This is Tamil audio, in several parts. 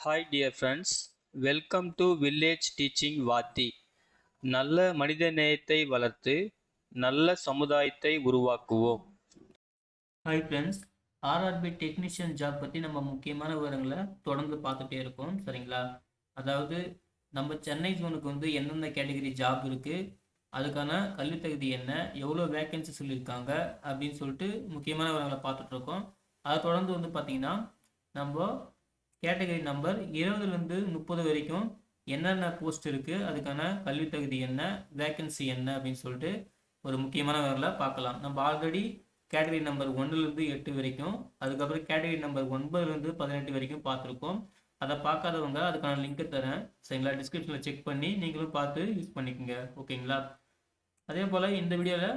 Hi dear friends welcome to village teaching வாத்தி நல்ல மனித நேயத்தை வளர்த்து நல்ல சமுதாயத்தை உருவாக்குவோம். Hi friends RRB technician job பற்றி நம்ம முக்கியமான விவரங்களை தொடர்ந்து பார்த்துட்டே இருக்கோம் சரிங்களா? அதாவது நம்ம சென்னை ஜோனுக்கு வந்து எந்தெந்த கேட்டகரி ஜாப் இருக்குது அதுக்கான கல்வித் தகுதி என்ன? எவ்வளோ வேக்கன்சி சொல்லியிருக்காங்க? அப்படின்னு சொல்லிட்டு முக்கியமான விவரங்களை பார்த்துட்ருக்கோம் அதை தொடர்ந்து வந்து பார்த்திங்கன்னா நம்ம கேட்டகரி நம்பர் இருபதுலேருந்து முப்பது வரைக்கும் என்னென்ன போஸ்ட் இருக்குது அதுக்கான கல்வித் தகுதி என்ன வேக்கன்சி என்ன அப்படின்னு சொல்லிட்டு ஒரு முக்கியமான விவரங்களை பார்க்கலாம். நம்ம ஆல்ரெடி கேட்டகரி நம்பர் ஒன்றுலேருந்து எட்டு வரைக்கும் அதுக்கப்புறம் கேட்டகரி நம்பர் ஒன்பதுலேருந்து பதினெட்டு வரைக்கும் பார்த்துருக்கோம். அதை பார்க்காதவங்க அதுக்கான லிங்க்கை தரேன். சரிங்களா? டிஸ்கிரிப்ஷனில் செக் பண்ணி நீங்களும் பார்த்து யூஸ் பண்ணிக்கோங்க. ஓகேங்களா? அதே போல் இந்த வீடியோவில்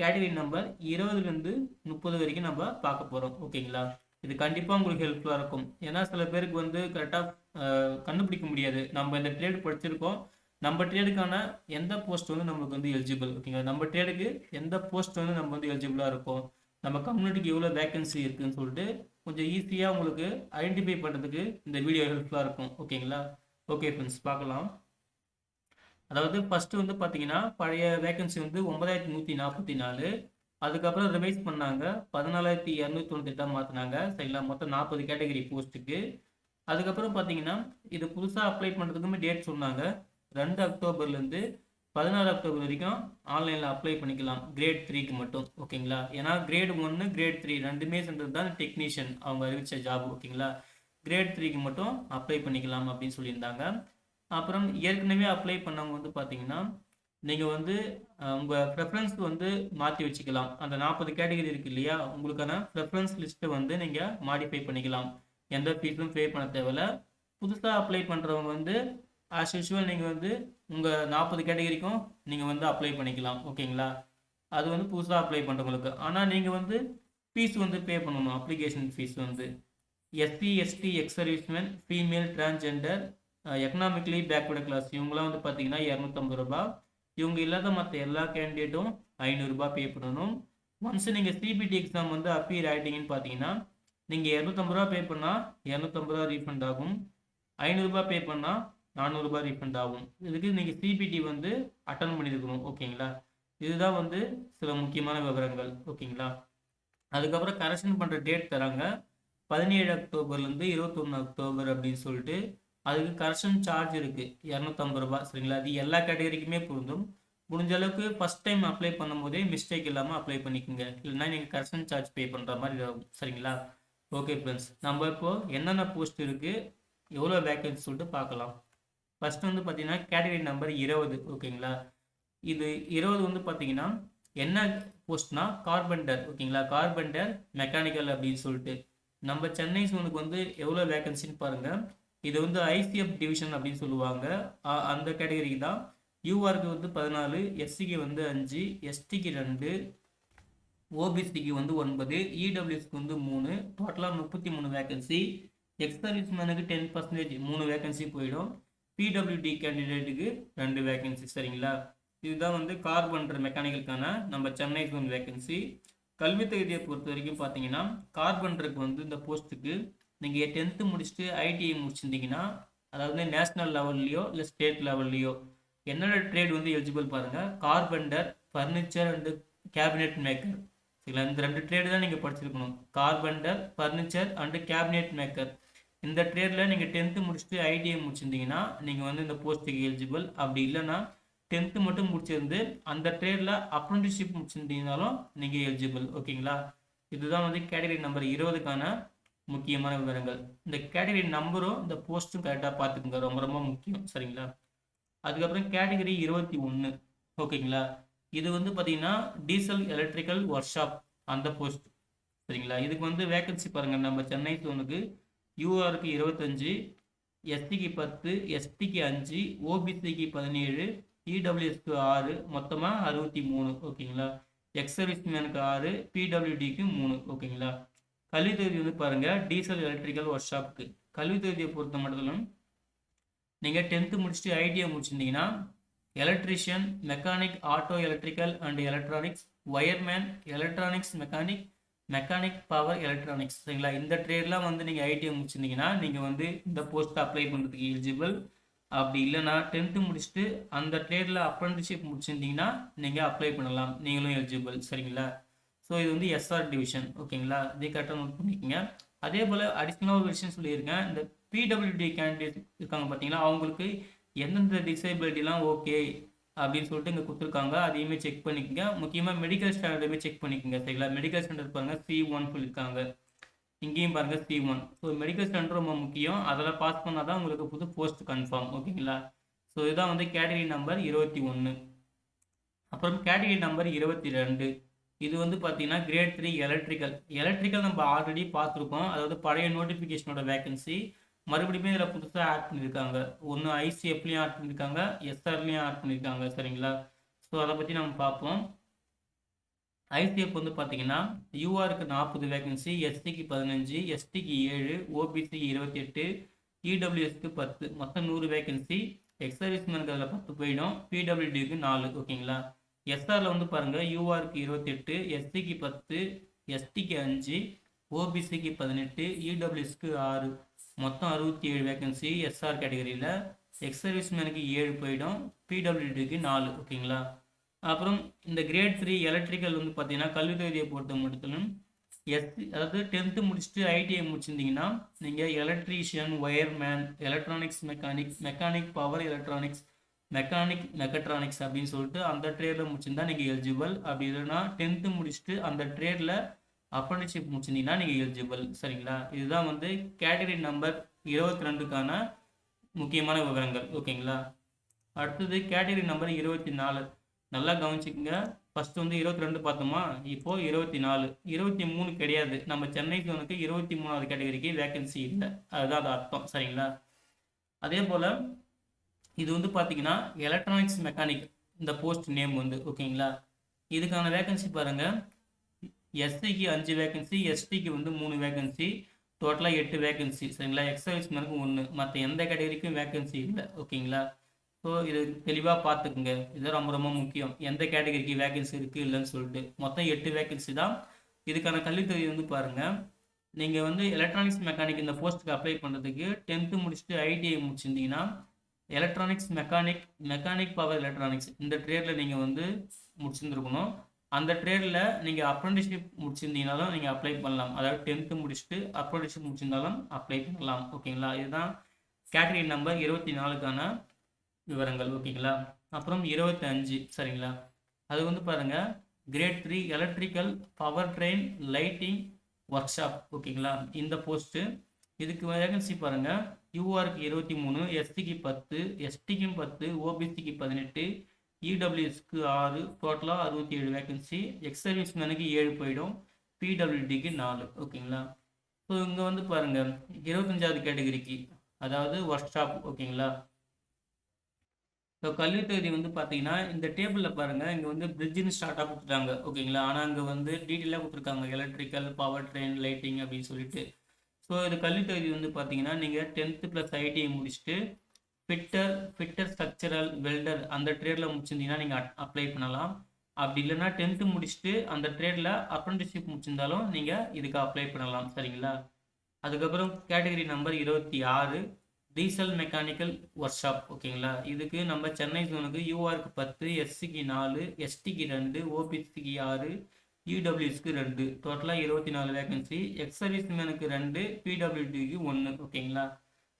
கேட்டகரி நம்பர் இருபதுலேருந்து முப்பது வரைக்கும் நம்ம பார்க்க போகிறோம் ஓகேங்களா? இது கண்டிப்பாக உங்களுக்கு ஹெல்ப்ஃபுல்லாக இருக்கும். ஏன்னா சில பேருக்கு வந்து கரெக்டாக கண்டுபிடிக்க முடியாது. நம்ம இந்த ட்ரேடு படிச்சிருக்கோம். நம்ம ட்ரேடுக்கான எந்த போஸ்ட் வந்து நம்மளுக்கு வந்து எலிஜிபிள் ஓகேங்களா நம்ம ட்ரேடுக்கு எந்த போஸ்ட் வந்து நம்ம வந்து எலிஜிபிளாக இருக்கும்? நம்ம கம்யூனிட்டிக்கு எவ்வளோ வேகன்சி இருக்குன்னு சொல்லிட்டு கொஞ்சம் ஈஸியாக உங்களுக்கு ஐடென்டிஃபை பண்ணுறதுக்கு இந்த வீடியோ ஹெல்ப்ஃபுல்லாக இருக்கும் ஓகேங்களா ஓகே ஃப்ரெண்ட்ஸ் பார்க்கலாம். அதாவது ஃபஸ்ட்டு வந்து பார்த்தீங்கன்னா பழைய வேக்கன்சி வந்து ஒன்பதாயிரத்தி நூற்றி நாற்பத்தி நாலு. அதுக்கப்புறம் ரிவைஸ் பண்ணாங்க. பதினாலாயிரத்தி இரநூத்தி தொண்ணூத்தெட்டாக மாற்றினாங்க சரிங்களா மொத்தம் நாற்பது கேட்டகரி போஸ்ட்டுக்கு அதுக்கப்புறம் பார்த்தீங்கன்னா இது புதுசாக அப்ளை பண்ணுறதுக்குமே டேட் சொன்னாங்க. ரெண்டு அக்டோபர்லேருந்து பதினாறு அக்டோபர் வரைக்கும் ஆன்லைனில் அப்ளை பண்ணிக்கலாம். கிரேட் த்ரீக்கு மட்டும். ஓகேங்களா ஏன்னா கிரேட் ஒன்று கிரேட் த்ரீ ரெண்டுமே சென்றது தான் டெக்னீஷியன் அவங்க அறிவித்த ஜாப் ஓகேங்களா கிரேட் த்ரீக்கு மட்டும் அப்ளை பண்ணிக்கலாம் அப்படின்னு சொல்லியிருந்தாங்க. அப்புறம் ஏற்கனவே அப்ளை பண்ணவங்க வந்து பார்த்தீங்கன்னா நீங்கள் வந்து உங்கள் ப்ரெஃபரன்ஸ் வந்து மாற்றி வச்சுக்கலாம். அந்த நாற்பது கேட்டகரி இருக்கு இல்லையா? உங்களுக்கான ப்ரெஃபரன்ஸ் லிஸ்ட்டை வந்து நீங்கள் மாடிஃபை பண்ணிக்கலாம். எந்த ஃபீஸும் பே பண்ண தேவையில்ல. புதுசாக அப்ளை பண்ணுறவங்க வந்து ஆஸ் யூஷுவல் நீங்கள் வந்து உங்கள் நாற்பது கேட்டகரிக்கும் நீங்கள் வந்து அப்ளை பண்ணிக்கலாம். ஓகேங்களா அது வந்து புதுசாக அப்ளை பண்ணுறவங்களுக்கு ஆனால் நீங்கள் வந்து ஃபீஸ் வந்து பே பண்ணணும். அப்ளிகேஷன் ஃபீஸ் வந்து. SC ST ex serviceman female transgender economically backward class இவங்களாம் வந்து பார்த்தீங்கன்னா இரநூத்தம்பது ரூபா இவங்க இல்லாத மற்ற எல்லா கேண்டிடேட்டும் ஐநூறுரூபா பே பண்ணணும். ஒன்ஸ் நீங்கள் சிபிடி எக்ஸாம் வந்து அப்பீர் ஆகிட்டீங்கன்னு பார்த்தீங்கன்னா நீங்கள் இரநூத்தம்பது ரூபா பே பண்ணால் இரநூத்தம்பது ரூபா ரீஃபண்ட் ஆகும். ஐநூறுரூபா பே பண்ணால் நானூறுரூபா ரீஃபண்ட் ஆகும். இதுக்கு நீங்கள் சிபிடி வந்து அட்டன் பண்ணியிருக்கணும் ஓகேங்களா? இதுதான் வந்து சில முக்கியமான விவரங்கள் ஓகேங்களா? அதுக்கப்புறம் கரெக்ஷன் பண்ணுற டேட் தராங்க. பதினேழு அக்டோபர்லேருந்து இருபத்தொன்று அக்டோபர் அப்படின்னு சொல்லிட்டு அதுக்கு கரெக்ஷன் சார்ஜ் இருக்குது இரநூத்தம்பது ரூபா சரிங்களா? அது எல்லா கேட்டகரிக்குமே பொருந்தும். முடிஞ்ச அளவுக்கு ஃபஸ்ட் டைம் அப்ளை பண்ணும்போதே மிஸ்டேக் இல்லாமல் அப்ளை பண்ணிக்கோங்க. இல்லைனா நீங்கள் கரெக்ஷன் சார்ஜ் பே பண்ணுற மாதிரி ஆகும் சரிங்களா? ஓகே ஃப்ரெண்ட்ஸ் நம்ம இப்போது என்னென்ன போஸ்ட் இருக்குது எவ்வளோ வேக்கன்சி சொல்லிட்டு பார்க்கலாம். ஃபஸ்ட் வந்து பார்த்தீங்கன்னா கேட்டகரி நம்பர் இருபது ஓகேங்களா? இது இருபது வந்து பார்த்தீங்கன்னா என்ன போஸ்ட்னா கார்பெண்டர் ஓகேங்களா? கார்பெண்டர் மெக்கானிக்கல் அப்படின்னு சொல்லிட்டு. நம்ம சென்னை சூனுக்கு வந்து எவ்வளோ வேக்கன்சின்னு பாருங்கள் இது வந்து ஐசிஎஃப் டிவிஷன் அப்படின்னு சொல்லுவாங்க. அந்த கேட்டகரிக்கு தான். யூஆருக்கு வந்து பதினாலு எஸ்சிக்கு வந்து அஞ்சு எஸ்டிக்கு ரெண்டு ஓபிசிக்கு வந்து ஒன்பது இடபிள்யூஸ்க்கு வந்து மூணு டோட்டலாக முப்பத்தி மூணு வேகன்சி எக்ஸ் சர்வீஸ் மேனுக்கு டென் பர்சன்டேஜ் மூணு வேகன்சி போயிடும். பிடபிள்யூடி கேண்டிடேட்டுக்கு ரெண்டு வேகன்சி சரிங்களா? இதுதான் வந்து கார் பண்ணுற மெக்கானிக்கலுக்கான நம்ம சென்னைக்கு வந்து வேகன்சி கல்வி தகுதியை பொறுத்த வரைக்கும் பார்த்தீங்கன்னா கார் பண்ணுறதுக்கு வந்து இந்த போஸ்ட்டுக்கு நீங்கள் டென்த்து முடிச்சுட்டு ஐடிஐ முடிச்சிருந்தீங்கன்னா அதாவது நேஷ்னல் லெவல்லையோ இல்லை ஸ்டேட் லெவல்லையோ என்னென்ன ட்ரேட் வந்து எலிஜிபிள் பாருங்கள் carpenter furniture and cabinet maker சரிங்களா இந்த ரெண்டு ட்ரேடு தான் நீங்கள் படிச்சிருக்கணும். Carpenter furniture and cabinet maker இந்த ட்ரேடில் நீங்கள் டென்த்து முடிச்சுட்டு ஐடிஐ முடிச்சிருந்தீங்கன்னா நீங்கள் வந்து இந்த போஸ்ட்டுக்கு எலிஜிபிள் அப்படி இல்லைன்னா டென்த்து மட்டும் முடிச்சிருந்து அந்த ட்ரேடில் அப்ரண்டிஷிப் முடிச்சிருந்தீங்கனாலும் நீங்கள் எலிஜிபிள் ஓகேங்களா இதுதான் வந்து கேட்டகரி நம்பர் இருபதுக்கான முக்கியமான விவரங்கள். இந்த கேட்டகரி நம்பரும் இந்த போஸ்ட்டும் கரெக்டாக பார்த்துக்குங்க. ரொம்ப ரொம்ப முக்கியம். சரிங்களா? அதுக்கப்புறம் கேட்டகரி இருபத்தி ஒன்று ஓகேங்களா? இது வந்து பார்த்தீங்கன்னா டீசல் எலக்ட்ரிக்கல் ஒர்க் ஷாப் அந்த போஸ்ட் சரிங்களா? இதுக்கு வந்து வேக்கன்சி பாருங்கள் நம்ம சென்னை ஜோனுக்கு யூஆருக்கு இருபத்தஞ்சு எஸ்டிக்கு பத்து எஸ்டிக்கு அஞ்சு ஓபிசிக்கு பதினேழு இடபிள்யூஎஸ்க்கு ஆறு மொத்தமாக அறுபத்தி மூணு. ஓகேங்களா? எக்ஸ் சர்வீஸ்மேனுக்கு ஆறு பிடபிள்யூடிக்கு மூணு. ஓகேங்களா? கல்வி தகுதி வந்து பாருங்கள் டீசல் எலக்ட்ரிக்கல் ஒர்க் ஷாப்புக்கு கல்வி தகுதியை பொறுத்த மட்டும் நீங்கள் டென்த்து முடிச்சுட்டு ITI முடிச்சிருந்தீங்கன்னா electrician mechanic auto electrical and electronics wireman electronics mechanic mechanic power electronics சரிங்களா? இந்த ட்ரேட்லாம் வந்து நீங்கள் ஐடிஐ முடிச்சிருந்தீங்கன்னா நீங்கள் வந்து இந்த போஸ்ட் அப்ளை பண்ணுறதுக்கு எலிஜிபிள் அப்படி இல்லைன்னா டென்த்து முடிச்சுட்டு அந்த ட்ரேடில் அப்ரண்டிஷிப் முடிச்சிருந்தீங்கன்னா நீங்கள் அப்ளை பண்ணலாம். நீங்களும் எலிஜிபிள் சரிங்களா? ஸோ இது வந்து எஸ்ஆர் டிவிஷன் ஓகேங்களா இதே கரெக்டாக நோட் பண்ணிக்கோங்க. அதே போல் அடிஷ்னலாக ஒரு விஷயம் சொல்லியிருக்கேன். இந்த பிடபிள்யூடி கேண்டிடேட் இருக்காங்க பார்த்தீங்களா? அவங்களுக்கு எந்தெந்த டிசபிலிட்டிலாம் ஓகே அப்படின்னு சொல்லிட்டு இங்கே கொடுத்துருக்காங்க. அதையுமே செக் பண்ணிக்கோங்க. முக்கியமாக மெடிக்கல் ஸ்டாண்டர்டுமே செக் பண்ணிக்கோங்க சரிங்களா? மெடிக்கல் ஸ்டாண்டர்ட் பாருங்கள் சி ஒன் சொல்லியிருக்காங்க. இங்கேயும் பாருங்கள் C one so medical standard ரொம்ப முக்கியம். அதில் பாஸ் பண்ணால் தான் உங்களுக்கு புது போஸ்ட் கன்ஃபார்ம் ஓகேங்களா ஸோ இதுதான் வந்து கேட்டகரி நம்பர் இருபத்தி ஒன்று அப்புறம் கேட்டகரி நம்பர் இருபத்தி ரெண்டு. இது வந்து பார்த்தீங்கன்னா கிரேட் த்ரீ எலக்ட்ரிக்கல் எலக்ட்ரிக்கல் நம்ம ஆல்ரெடி பார்த்துருக்கோம். அதாவது பழைய நோட்டிஃபிகேஷனோட வேகன்சி மறுபடியும் இதில் புதுசாக ஆட் பண்ணியிருக்காங்க ஒன்று ஐசிஎஃப்லேயும் ஆட் பண்ணியிருக்காங்க எஸ்ஆர்லேயும் ஆட் பண்ணியிருக்காங்க சரிங்களா? ஸோ அதை பற்றி நம்ம பார்ப்போம். ஐசிஎஃப் வந்து பார்த்தீங்கன்னா யூஆருக்கு நாற்பது வேகன்சி எஸ்டிக்கு பதினஞ்சு எஸ்டிக்கு ஏழு ஓபிசிக்கு இருபத்தி எட்டு இடபிள்யூஎஸ்க்கு பத்து. மொத்தம் நூறு வேகன்சி எக்ஸர்வீஸ்மேனுக்கு அதில் பத்து போயிடும். பிடபிள்யூடிக்கு நாலு. ஓகேங்களா? எஸ்ஆரில் வந்து பாருங்கள் யூஆருக்கு இருபத்தெட்டு எஸ்சிக்கு பத்து எஸ்டிக்கு அஞ்சு ஓபிசிக்கு பதினெட்டு இடபிள்யூஎஸ்க்கு ஆறு. மொத்தம் அறுபத்தி ஏழு வேகன்சி எஸ்ஆர் கேட்டகரியில் எக்ஸ் சர்வீஸ் மேனுக்கு ஏழு போயிடும் பிடபிள்யூடிக்கு நாலு ஓகேங்களா அப்புறம் இந்த கிரேட் த்ரீ எலக்ட்ரிக்கல் வந்து பார்த்தீங்கன்னா கல்வி தொகுதியை பொறுத்த மட்டும் எஸ் அதாவது டென்த்து முடிச்சுட்டு ஐடிஐ முடிச்சிருந்தீங்கன்னா நீங்கள் electrician wireman electronics mechanic mechanic power electronics mechanic mechatronics அப்படின்னு சொல்லிட்டு அந்த ட்ரேடில் முடிச்சிருந்தா நீங்கள் எலிஜிபிள் அப்படி இல்லைன்னா டென்த்து முடிச்சுட்டு அந்த ட்ரேடில் அப்ரண்டிஷிப் முடிச்சிருந்தீங்கன்னா நீங்கள் எலிஜிபிள் சரிங்களா? இதுதான் வந்து கேட்டகரி நம்பர் இருபத்தி ரெண்டுக்கான முக்கியமான விவரங்கள். ஓகேங்களா? அடுத்தது கேட்டகரி நம்பர் இருபத்தி நாலு நல்லா கவனிச்சுக்கோங்க. ஃபஸ்ட்டு வந்து இருபத்தி ரெண்டு பார்த்தோமா? இப்போ இருபத்தி நாலு இருபத்தி மூணு கிடையாது. நம்ம சென்னை ஜோனுக்கு இருபத்தி மூணாவது கேட்டகரிக்கு வேக்கன்சி இல்லை. அதுதான் அது அர்த்தம். சரிங்களா? அதே போல் இது வந்து பார்த்தீங்கன்னா எலக்ட்ரானிக்ஸ் மெக்கானிக் இந்த போஸ்ட் நேம் வந்து ஓகேங்களா இதுக்கான வேகன்சி பாருங்கள் எஸ்சிக்கு அஞ்சு வேகன்சி எஸ்டிக்கு வந்து மூணு வேகன்சி டோட்டலாக எட்டு வேகன்சி சரிங்களா? எக்ஸர்வீஸ்மேனுக்கு ஒன்று மற்ற எந்த கேட்டகரிக்கும் வேகன்சி இல்லை ஓகேங்களா ஸோ இது தெளிவாக பார்த்துக்குங்க இது ரொம்ப ரொம்ப முக்கியம். எந்த கேட்டகரிக்கு வேகன்சி இருக்குது இல்லைன்னு சொல்லிட்டு. மொத்தம் எட்டு வேகன்சி தான். இதுக்கான கல்வித்தொகை வந்து பாருங்கள் நீங்கள் வந்து எலக்ட்ரானிக்ஸ் மெக்கானிக் இந்த போஸ்ட்டுக்கு அப்ளை பண்ணுறதுக்கு டென்த்து முடிச்சுட்டு ITI முடிச்சிருந்தீங்கன்னா electronics mechanic mechanic power electronics இந்த ட்ரேடில் நீங்கள் வந்து முடிச்சிருந்துருக்கணும். அந்த ட்ரேடில் நீங்கள் அப்ரண்டிஸ்ஷிப் முடிச்சிருந்தீங்கனாலும் நீங்கள் அப்ளை பண்ணலாம். அதாவது டென்த்து முடிச்சுட்டு அப்ரண்டிஸ்ஷிப் முடிச்சிருந்தாலும் அப்ளை பண்ணலாம். ஓகேங்களா? இதுதான் கேட்டகரி நம்பர் இருபத்தி நாலுக்கான விவரங்கள். ஓகேங்களா? அப்புறம் இருபத்தஞ்சு. சரிங்களா? அது வந்து பாருங்கள் grade three electrical power train lighting work shop ஓகேங்களா? இந்த போஸ்ட்டு இதுக்கு வேகன்சி பாருங்கள் யூஆருக்கு இருபத்தி மூணு எஸ்சிக்கு பத்து எஸ்டிக்கும் பத்து ஓபிசிக்கு பதினெட்டு இடபிள்யூஎஸ்க்கு ஆறு டோட்டலாக அறுபத்தி ஏழு வேகன்சி எக்ஸ் சர்வீஸ்மேனுக்கு ஏழு போயிடும். பிடபிள்யூடிக்கு நாலு. ஓகேங்களா? ஸோ இங்கே வந்து பாருங்கள் இருபத்தஞ்சாவது கேட்டகரிக்கு அதாவது ஒர்க் ஷாப் ஓகேங்களா? ஸோ கல்வி வந்து பார்த்தீங்கன்னா இந்த டேபிளில் பாருங்கள் இங்கே வந்து பிரிட்ஜின்னு ஸ்டார்ட்டாக கொடுத்துட்டாங்க. ஓகேங்களா? ஆனால் அங்கே வந்து டீட்டெயிலாக கொடுத்துருக்காங்க. எலக்ட்ரிக்கல் பவர் ட்ரெயின் லைட்டிங் அப்படின்னு சொல்லிட்டு. ஸோ இது கல்வித் தகுதி வந்து பார்த்தீங்கன்னா நீங்கள் டென்த்து ப்ளஸ் ஐடிஐ முடிச்சுட்டு ஃபிட்டர் ஃபிட்டர் ஸ்ட்ரக்சரல் வெல்டர் அந்த ட்ரேடில் முடிச்சிருந்தீங்கன்னா நீங்கள் அப்ளை பண்ணலாம். அப்படி இல்லைன்னா டென்த்து முடிச்சுட்டு அந்த ட்ரேடில் அப்ரண்டிஸ்ஷிப் முடிச்சிருந்தாலும் நீங்கள் இதுக்கு அப்ளை பண்ணலாம். சரிங்களா? அதுக்கப்புறம் கேட்டகரி நம்பர் இருபத்தி ஆறு டீசல் மெக்கானிக்கல் ஒர்க் ஷாப் ஓகேங்களா? இதுக்கு நம்ம சென்னை ஜோனுக்கு யூஆருக்கு பத்து எஸ்சிக்கு நாலு எஸ்டிக்கு ரெண்டு ஓபிசிக்கு ஆறு யூடபிள்யூஸ்க்கு ரெண்டு. டோட்டலாக இருபத்தி நாலு வேகன்சி எக்ஸ் சர்வீஸ்மேனுக்கு ரெண்டு பிடபிள்யூடிக்கு ஒன்று ஓகேங்களா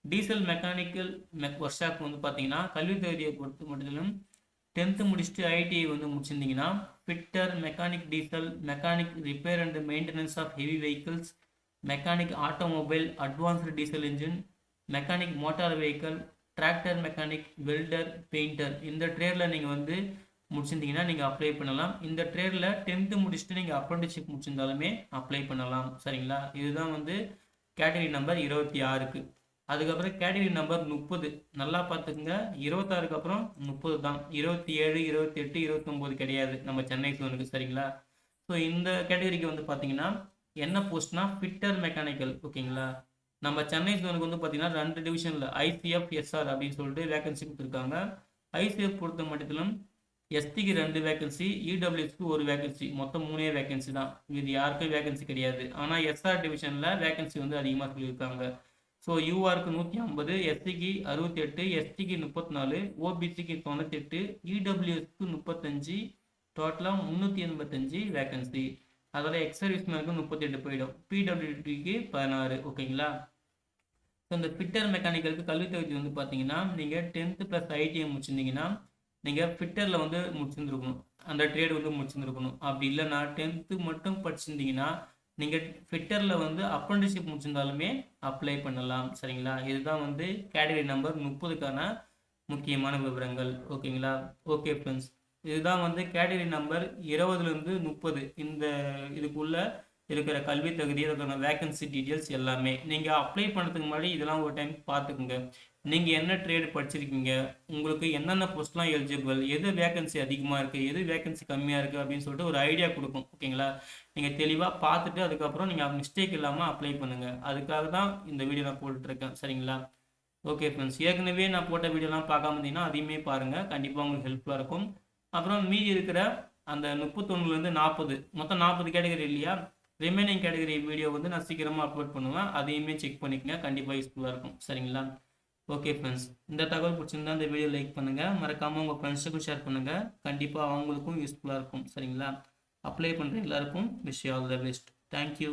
diesel mechanical mech work shop வந்து பார்த்தீங்கன்னா கல்வி தகுதியை பொறுத்து மட்டும் டென்த்து முடிச்சுட்டு ஐடிஐ வந்து முடிச்சிருந்தீங்கன்னா fitter mechanic diesel mechanic repair and maintenance of heavy vehicles mechanic automobile advanced diesel engine mechanic motor vehicle tractor mechanic welder painter இந்த ட்ரேடில் நீங்கள் வந்து முடிச்சிருந்தீங்கன்னா நீங்கள் அப்ளை பண்ணலாம். இந்த ட்ரேடில் டென்த்து முடிச்சுட்டு நீங்கள் அப்ரண்டிஷிப் முடிச்சிருந்தாலுமே அப்ளை பண்ணலாம். சரிங்களா? இதுதான் வந்து கேட்டகரி நம்பர் இருபத்தி ஆறுக்கு. அதுக்கப்புறம் கேட்டகரி நம்பர் முப்பது. நல்லா பார்த்துக்குங்க. இருபத்தாறுக்கு அப்புறம் முப்பது தான். இருபத்தி ஏழு இருபத்தி எட்டு இருபத்தொம்போது கிடையாது. நம்ம சென்னை சோனுக்கு சரிங்களா? ஸோ இந்த கேட்டகரிக்கு வந்து பார்த்தீங்கன்னா என்ன போஸ்ட்னா ஃபிட்டர் மெக்கானிக்கல் ஓகேங்களா? நம்ம சென்னை சோனுக்கு வந்து பார்த்தீங்கன்னா ரெண்டு டிவிஷனில் ஐசிஎஃப் எஸ்ஆர் அப்படின்னு சொல்லிட்டு வேகன்சி கொடுத்துருக்காங்க. ஐசிஎஃப் பொறுத்த மட்டத்திலும் எஸ்டிக்கு ரெண்டு வேகன்சி இடபிள்யூஎஸ்க்கு ஒரு வேகன்சி மொத்தம் மூணே வேகன்சி தான். இது யாருக்கும் வேகன்சி கிடையாது. ஆனால் எஸ்ஆர் டிவிஷனில் வேகன்சி வந்து அதிகமாக சொல்லியிருக்காங்க. ஸோ யூஆருக்கு நூற்றி ஐம்பது எஸ்சிக்கு அறுபத்தி எட்டு எஸ்டிக்கு முப்பத்தி நாலு ஓபிசிக்கு தொண்ணூத்தெட்டு இடபிள்யூஎஸ்க்கு முப்பத்தஞ்சு டோட்டலாக முந்நூற்றி எண்பத்தஞ்சு வேகன்சி அதோட எக்ஸ் முப்பத்தி முப்பத்தெட்டு போயிடும். பிடபிள்யூடிக்கு பதினாறு ஓகேங்களா? ஸோ இந்த ஃபிட்டர் மெக்கானிக்கலுக்கு கல்வி தகுதி வந்து பார்த்தீங்கன்னா நீங்கள் டென்த்து ப்ளஸ் ஐடிஐ முடிச்சிருந்தீங்கன்னா நீங்கள் ஃபிட்டரில் வந்து முடிச்சிருந்துருக்கணும். அந்த ட்ரேடு வந்து முடிச்சிருந்துருக்கணும். அப்படி இல்லைன்னா டென்த்து மட்டும் படிச்சிருந்தீங்கன்னா நீங்கள் ஃபிட்டரில் வந்து அப்ரண்டிஷிப் முடிச்சிருந்தாலுமே அப்ளை பண்ணலாம். சரிங்களா? இதுதான் வந்து கேட்டகரி நம்பர் முப்பதுக்கான முக்கியமான விவரங்கள். ஓகேங்களா? ஓகே ஃப்ரெண்ட்ஸ் இதுதான் வந்து கேட்டகரி நம்பர் இருபதுலேருந்து முப்பது. இந்த இதுக்குள்ள இருக்கிற கல்வி தகுதி அதுக்கான வேகன்சி டீட்டெயில்ஸ் எல்லாமே நீங்கள் அப்ளை பண்ணுறதுக்கு முன்னாடி இதெல்லாம் ஒரு டைம் பார்த்துக்குங்க. நீங்கள் என்ன ட்ரேடு படிச்சிருக்கீங்க? உங்களுக்கு என்னென்ன போஸ்ட்லாம் எலிஜிபிள் எது வேகன்சி அதிகமாக இருக்குது எது வேகன்சி கம்மியாக இருக்குது அப்படின்னு சொல்லிட்டு ஒரு ஐடியா கொடுக்கும். ஓகேங்களா நீங்கள் தெளிவாக பார்த்துட்டு அதுக்கப்புறம் நீங்கள் மிஸ்டேக் இல்லாமல் அப்ளை பண்ணுங்கள் அதுக்காக தான் இந்த வீடியோ நான் போட்டுட்ருக்கேன். சரிங்களா? ஓகே ஃப்ரெண்ட்ஸ் ஏற்கனவே நான் போட்ட வீடியோலாம் பார்க்காம இருந்தீங்கன்னா அதையுமே பாருங்கள் கண்டிப்பாக உங்களுக்கு ஹெல்ப்ஃபுல்லாக இருக்கும். அப்புறம் மீதி இருக்கிற அந்த முப்பத்தொன்னுலேருந்து நாற்பது மொத்தம் நாற்பது கேட்டகரி இல்லையா? ரிமைனிங் கேட்டகரி வீடியோ வந்து நான் சீக்கிரமாக அப்லோட் பண்ணுவேன். அதையுமே செக் பண்ணிக்கங்க. கண்டிப்பாக யூஸ்ஃபுல்லாக இருக்கும். சரிங்களா? ஓகே ஃப்ரெண்ட்ஸ் இந்த தகவல் பிடிச்சிருந்தா இந்த வீடியோ லைக் பண்ணுங்கள் மறக்காமல் உங்கள் ஃப்ரெண்ட்ஸுக்கும் ஷேர் பண்ணுங்கள் கண்டிப்பாக அவங்களுக்கும் யூஸ்ஃபுல்லாக இருக்கும். சரிங்களா? அப்ளை பண்ணுற எல்லாருக்கும் wish all the best thank you